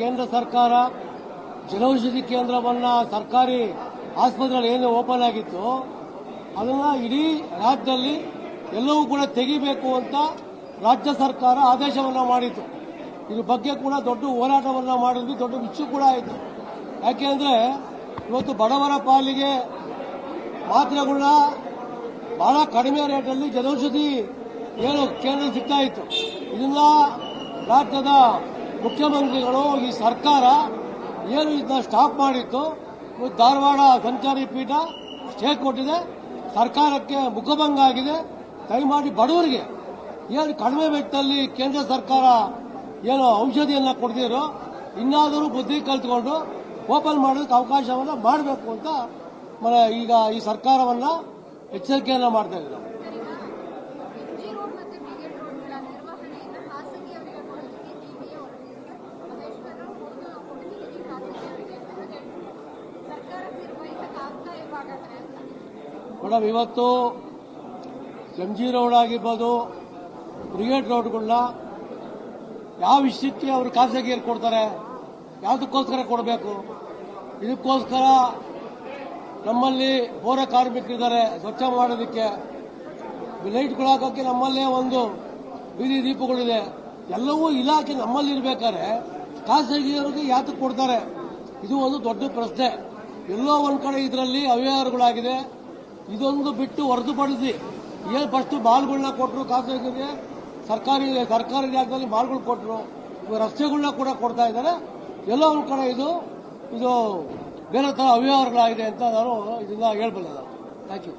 ಕೇಂದ್ರ ಸರ್ಕಾರ ಜನೌಷಧಿ ಕೇಂದ್ರವನ್ನ ಸರ್ಕಾರಿ ಆಸ್ಪತ್ರೆಗಳು ಏನು ಓಪನ್ ಆಗಿತ್ತು ಅದನ್ನ ಇಡೀ ರಾಜ್ಯದಲ್ಲಿ ಎಲ್ಲವೂ ಕೂಡ ತೆಗಿಬೇಕು ಅಂತ ರಾಜ್ಯ ಸರ್ಕಾರ ಆದೇಶವನ್ನ ಮಾಡಿತು ಇದ್ರ ಬಗ್ಗೆ ಕೂಡ ದೊಡ್ಡ ಹೋರಾಟವನ್ನ ಮಾಡಿದ್ವಿ, ದೊಡ್ಡ ಮಿಚ್ಚು ಕೂಡ ಆಯಿತು. ಯಾಕೆಂದ್ರೆ ಇವತ್ತು ಬಡವರ ಪಾಲಿಗೆ ಮಾತ್ರೆಗಳನ್ನ ಬಹಳ ಕಡಿಮೆ ರೇಟಲ್ಲಿ ಜನೌಷಧಿ ಏನು ಕೇಂದ್ರ ಸಿಗ್ತಾ ಇತ್ತು. ಇದನ್ನ ರಾಜ್ಯದ ಮುಖ್ಯಮಂತ್ರಿಗಳು ಈ ಸರ್ಕಾರ ಏನು ಇದನ್ನ ಸ್ಟಾಪ್ ಮಾಡಿತ್ತು ಧಾರವಾಡ ಸಂಚಾರಿ ಪೀಠ ಸ್ಟೇ ಕೊಟ್ಟಿದೆ, ಸರ್ಕಾರಕ್ಕೆ ಮುಖಭಂಗ ಆಗಿದೆ. ಮಾಡಿ ಬಡವರಿಗೆ ಏನು ಕಡಿಮೆ ವೆಚ್ಚದಲ್ಲಿ ಕೇಂದ್ರ ಸರ್ಕಾರ ಏನು ಔಷಧಿಯನ್ನ ಕೊಡ್ತಿರೋ, ಇನ್ನಾದರೂ ಬುದ್ಧಿ ಕಲ್ತ್ಕೊಂಡು ಓಪನ್ ಮಾಡೋದಕ್ಕೆ ಅವಕಾಶವನ್ನ ಮಾಡಬೇಕು ಅಂತ ಈಗ ಈ ಸರ್ಕಾರವನ್ನ ಎಚ್ಚರಿಕೆಯನ್ನ ಮಾಡ್ತಾ ಇದ್ದಾರೆ. ಮೇಡಮ್, ಇವತ್ತು ಎಂ ಜಿ ರೋಡ್ ಆಗಿರ್ಬೋದು ಬ್ರಿಗೇಡ್ ರೋಡ್ಗಳನ್ನ ಯಾವ ವಿಷಯಕ್ಕೆ ಅವರು ಖಾಸಗಿಯರು ಕೊಡ್ತಾರೆ, ಯಾವುದಕ್ಕೋಸ್ಕರ ಕೊಡಬೇಕು? ಇದಕ್ಕೋಸ್ಕರ ನಮ್ಮಲ್ಲಿ ಪೌರ ಕಾರ್ಮಿಕರಿದ್ದಾರೆ, ಸ್ವಚ್ಛ ಮಾಡೋದಕ್ಕೆ. ಲೈಟ್ಗಳು ಹಾಕೋಕ್ಕೆ ನಮ್ಮಲ್ಲೇ ಒಂದು ಬೀದಿ ದೀಪಗಳಿದೆ. ಎಲ್ಲವೂ ಇಲಾಖೆ ನಮ್ಮಲ್ಲಿ ಇರಬೇಕಾದ್ರೆ ಖಾಸಗಿಯವರಿಗೆ ಯಾತಕ್ಕೆ ಕೊಡ್ತಾರೆ? ಇದು ಒಂದು ದೊಡ್ಡ ಪ್ರಶ್ನೆ. ಎಲ್ಲೋ ಒಂದು ಕಡೆ ಇದರಲ್ಲಿ ಅವ್ಯವಹಾರಗಳಾಗಿದೆ. ಇದೊಂದು ಬಿಟ್ಟು ಹೊರತುಪಡಿಸಿ ಏನು ಫಸ್ಟ್ ಮಾಲ್ಗಳನ್ನ ಕೊಟ್ಟರು ಖಾಸಗಿಗೆ? ಸರ್ಕಾರಿ ಸರ್ಕಾರಿ ಜಾಗದಲ್ಲಿ ಮಾಲ್ಗಳು ಕೊಟ್ಟರು ರಸ್ತೆಗಳನ್ನ ಕೂಡ ಕೊಡ್ತಾ ಇದ್ದಾರೆ. ಎಲ್ಲ ಕಡೆ ಇದು ಇದು ಬೇರೆ ಥರ ಅವ್ಯವಹಾರಗಳಾಗಿದೆ ಅಂತ ನಾನು ಇದನ್ನ ಹೇಳ್ಬಲ್ಲ ಥ್ಯಾಂಕ್ ಯು